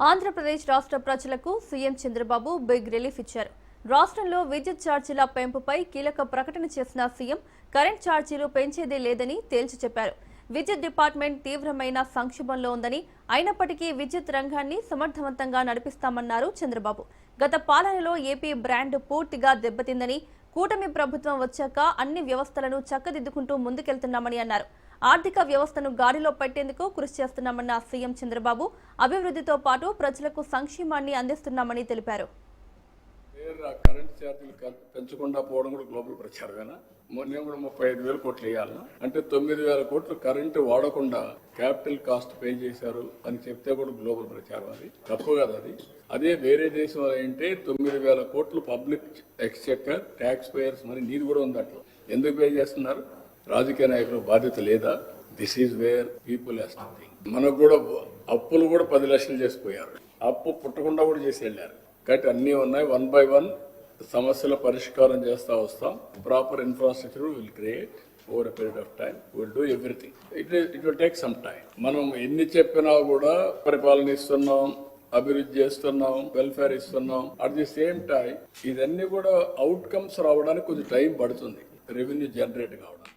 ఆంధ్రప్రదేశ్ రాష్ట్ర ప్రజలకు CM Chandrababu big relief ఇచ్చారు. రాష్ట్రంలో విద్యుత్ ఛార్జీల పెంపుపై కీలక ప్రకటన చేసిన సీఎం కరెంట్ ఛార్జీలు పెంచేదే లేదని తేల్చి చెప్పారు. విద్యుత్ డిపార్ట్మెంట్ తీవ్రమైన సంక్షోభంలో ఉందని అయినప్పటికీ విద్యుత్ రంగాన్ని సమర్థవంతంగా నడిపిస్తామన్నారు చంద్రబాబు. గత పాలనలో ఏపీ బ్రాండ్ పూర్తిగా దెబ్బతిందని కూటమి ప్రభుత్వం వచ్చాక అన్ని వ్యవస్థలను చక్కదిద్దుకుంటూ ముందుకెళ్తున్నామని అన్నారు. ఆర్థిక వ్యవస్థను గాడిలో పెట్టేందుకు కృషి చేస్తున్నామన్న సీఎం చంద్రబాబు అభివృద్ధితో పాటు ప్రజలకు సంక్షేమాన్ని అందిస్తున్నామని తెలిపారు. కరెంట్ ఛార్జీలు పెంచకుండా పోవడం కూడా గ్లోబల్ ప్రచారమేనా? మొన్న నేను కూడా ముప్పై ఐదు వేల కోట్లు వేయాలి? అంటే తొమ్మిది వేల కోట్లు కరెంటు వాడకుండా క్యాపిటల్ కాస్ట్ పే చేశారు అని చెప్తే కూడా గ్లోబల్ ప్రచారం అది. తప్పు కదా అది. అదే వేరే దేశం ఏంటంటే తొమ్మిది వేల కోట్లు పబ్లిక్ ఎక్స్చెక్కర్ ట్యాక్స్ పేయర్స్ మరి నీది కూడా ఉంది అట్లా ఎందుకు పే చేస్తున్నారు? రాజకీయ నాయకులు బాధ్యత లేదా? This is where people has మనకు కూడా అప్పులు కూడా పది లక్షలు చేసిపోయారు. అప్పు పుట్టకుండా కూడా చేసి వెళ్ళారు. కాబట్టి అన్నీ ఉన్నాయి. వన్ బై వన్ సమస్యల పరిష్కారం చేస్తా వస్తాం. Proper infrastructure will create over period of time will do everything it it will take some time మనం ఎన్ని చెప్పినా కూడా పరిపాలన ఇస్తున్నాం అభివృద్ధి చేస్తున్నాం వెల్ఫేర్ ఇస్తున్నాం. అట్ ది సేమ్ టైం ఇదన్నీ కూడా అవుట్కమ్స్ రావడానికి కొంచెం టైం పడుతుంది. రెవెన్యూ జనరేట్ కావడం